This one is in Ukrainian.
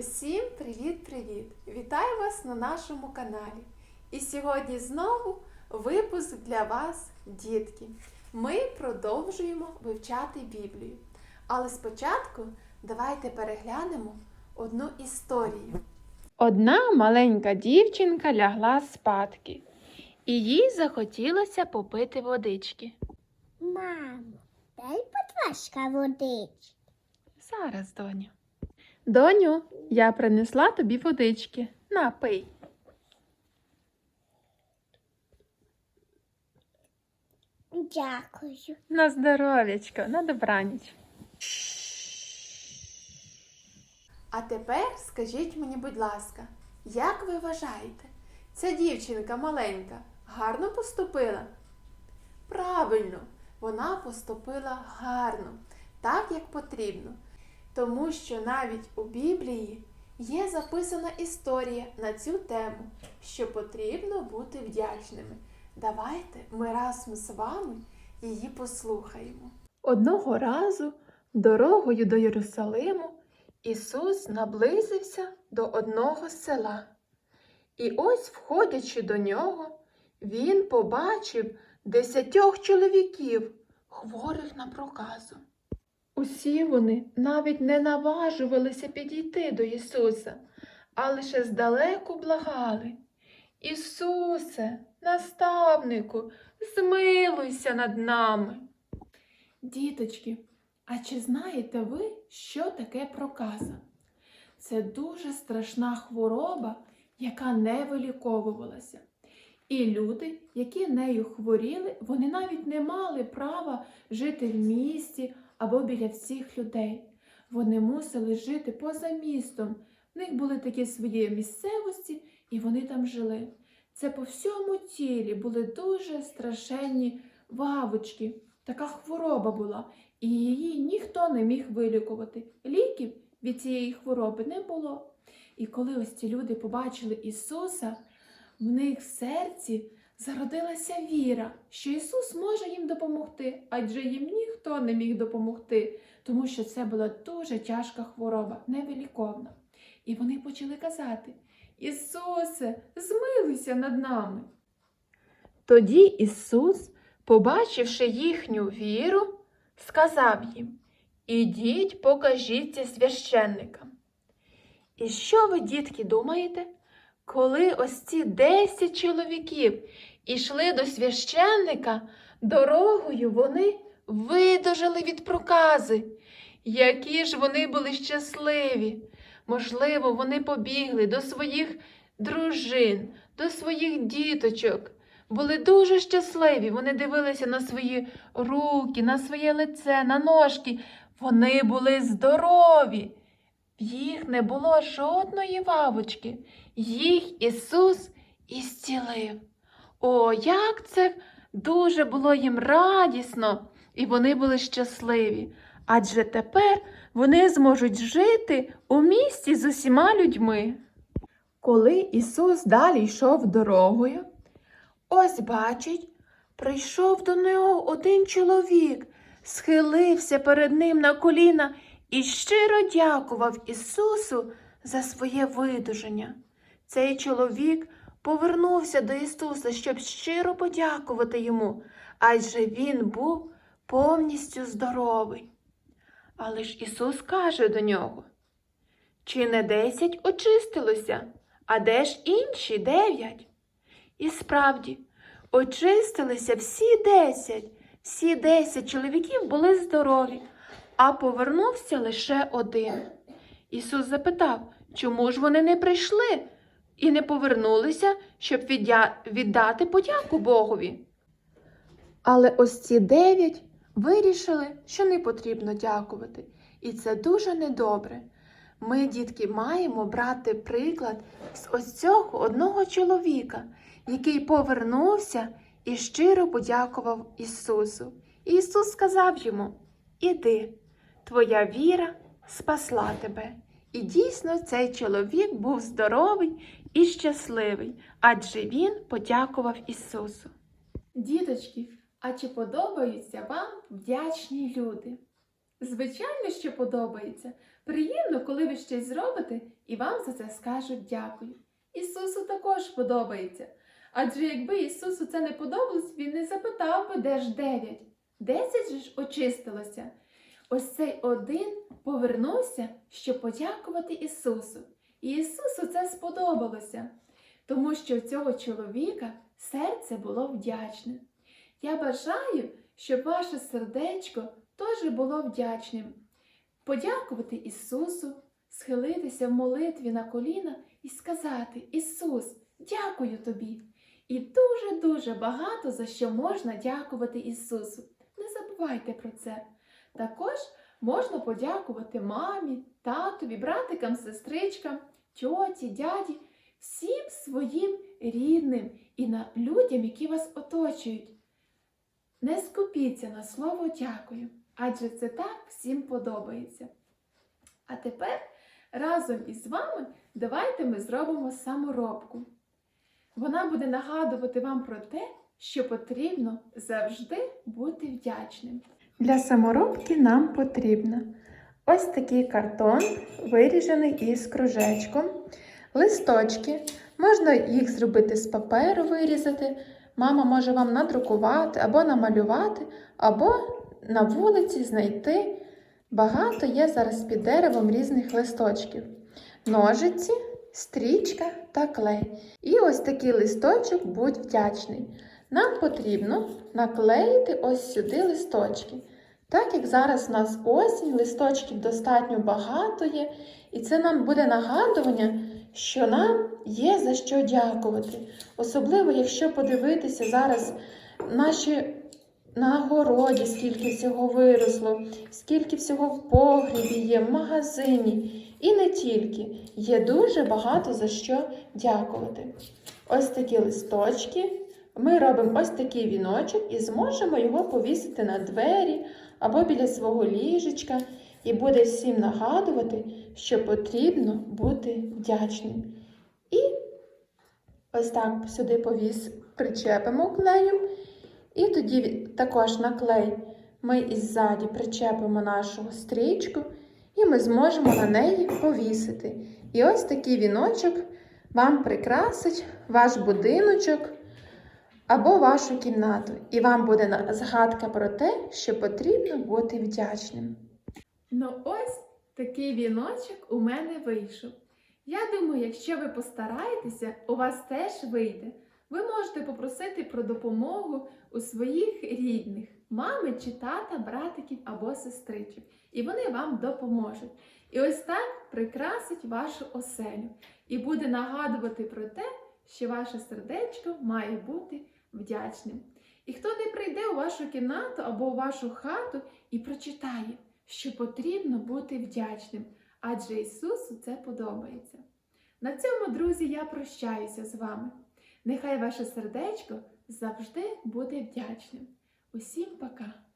Усім привіт-привіт! Вітаю вас на нашому каналі. І сьогодні знову випуск для вас, дітки. Ми продовжуємо вивчати Біблію. Але спочатку давайте переглянемо одну історію. Одна маленька дівчинка лягла спадки, і їй захотілося попити водички. Мамо, дай, будь водички. Зараз, доню. Доню, я принесла тобі водички. На, пий. Дякую. На здоров'ячко, на добраніч. А тепер скажіть мені, будь ласка, як ви вважаєте, ця дівчинка маленька гарно поступила? Правильно, вона поступила гарно, так як потрібно. Тому що навіть у Біблії є записана історія на цю тему, що потрібно бути вдячними. Давайте ми разом з вами її послухаємо. Одного разу дорогою до Єрусалиму Ісус наблизився до одного села. І ось, входячи до нього, він побачив десятьох чоловіків, хворих на проказу. Усі вони навіть не наважувалися підійти до Ісуса, а лише здалеку благали. Ісусе, наставнику, змилуйся над нами. Діточки, а чи знаєте ви, що таке проказа? Це дуже страшна хвороба, яка не виліковувалася. І люди, які нею хворіли, вони навіть не мали права жити в місті або біля всіх людей. Вони мусили жити поза містом. В них були такі свої місцевості, і вони там жили. Це по всьому тілі були дуже страшенні вавочки. Така хвороба була, і її ніхто не міг вилікувати. Ліків від цієї хвороби не було. І коли ось ці люди побачили Ісуса, в них в серці зародилася віра, що Ісус може їм допомогти, адже їм ніхто не міг допомогти, тому що це була дуже тяжка хвороба, невиліковна. І вони почали казати: Ісусе, змилуйся над нами. Тоді Ісус, побачивши їхню віру, сказав їм: Ідіть, покажіться священникам. І що ви, дітки, думаєте? Коли ось ці десять чоловіків ішли до священника, дорогою вони видужали від прокази. Які ж вони були щасливі. Можливо, вони побігли до своїх дружин, до своїх діточок. Були дуже щасливі. Вони дивилися на свої руки, на своє лице, на ножки. Вони були здорові. В їх не було жодної вавочки. Їх Ісус ісцілив. О, як це дуже було їм радісно, і вони були щасливі. Адже тепер вони зможуть жити у місті з усіма людьми. Коли Ісус далі йшов дорогою, ось бачить, прийшов до нього один чоловік, схилився перед ним на коліна і щиро дякував Ісусу за своє видуження. Цей чоловік повернувся до Ісуса, щоб щиро подякувати йому, адже він був повністю здоровий. Але ж Ісус каже до нього: Чи не десять очистилося, а де ж інші дев'ять? І справді, очистилися всі десять, всі десять чоловіків були здорові, а повернувся лише один. Ісус запитав, чому ж вони не прийшли і не повернулися, щоб віддя- віддати подяку Богові? Але ось ці дев'ять вирішили, що не потрібно дякувати. І це дуже недобре. Ми, дітки, маємо брати приклад з ось цього одного чоловіка, який повернувся і щиро подякував Ісусу. І Ісус сказав йому: Іди, твоя віра спасла тебе. І дійсно цей чоловік був здоровий і щасливий, адже він подякував Ісусу. Діточки, а чи подобаються вам вдячні люди? Звичайно, що подобається. Приємно, коли ви щось зробите і вам за це скажуть дякую. Ісусу також подобається. Адже якби Ісусу це не подобалось, він не запитав би, де ж дев'ять. Десять ж очистилося. Ось цей один повернувся, щоб подякувати Ісусу. І Ісусу це сподобалося, тому що у цього чоловіка серце було вдячне. Я бажаю, щоб ваше сердечко теж було вдячним. Подякувати Ісусу, схилитися в молитві на коліна і сказати: Ісус, дякую тобі! І дуже-дуже багато за що можна дякувати Ісусу. Не забувайте про це. Також можна подякувати мамі, татові, братикам, сестричкам, тьоті, дяді, всім своїм рідним і на людям, які вас оточують. Не скупіться на слово дякую, адже це так всім подобається. А тепер разом із вами давайте ми зробимо саморобку. Вона буде нагадувати вам про те, що потрібно завжди бути вдячним. Для саморобки нам потрібно ось такий картон, виріжений із кружечком, листочки. Можна їх зробити з паперу, вирізати. Мама може вам надрукувати або намалювати, або на вулиці знайти. Багато є зараз під деревом різних листочків. Ножиці, стрічка та клей. І ось такий листочок будь вдячний. Нам потрібно наклеїти ось сюди листочки. Так як зараз у нас осінь, листочків достатньо багато є, і це нам буде нагадування, що нам є за що дякувати. Особливо, якщо подивитися зараз наші на городі, скільки всього виросло, скільки всього в погрібі є, в магазині. І не тільки. Є дуже багато за що дякувати. Ось такі листочки. Ми робимо ось такий віночок і зможемо його повісити на двері або біля свого ліжечка, і буде всім нагадувати, що потрібно бути вдячним. І ось так сюди повіс причепимо клеєм. І тоді також на клей ми іззаді причепимо нашу стрічку, і ми зможемо на неї повісити. І ось такий віночок вам прикрасить ваш будиночок або вашу кімнату. І вам буде згадка про те, що потрібно бути вдячним. Ну ось такий віночок у мене вийшов. Я думаю, якщо ви постараєтеся, у вас теж вийде. Ви можете попросити про допомогу у своїх рідних, мами чи тата, братиків або сестричок, і вони вам допоможуть. І ось так прикрасить вашу оселю і буде нагадувати про те, що ваше сердечко має бути вдячним. І хто не прийде у вашу кімнату або у вашу хату і прочитає, що потрібно бути вдячним, адже Ісусу це подобається. На цьому, друзі, я прощаюся з вами. Нехай ваше сердечко завжди буде вдячним. Усім пока!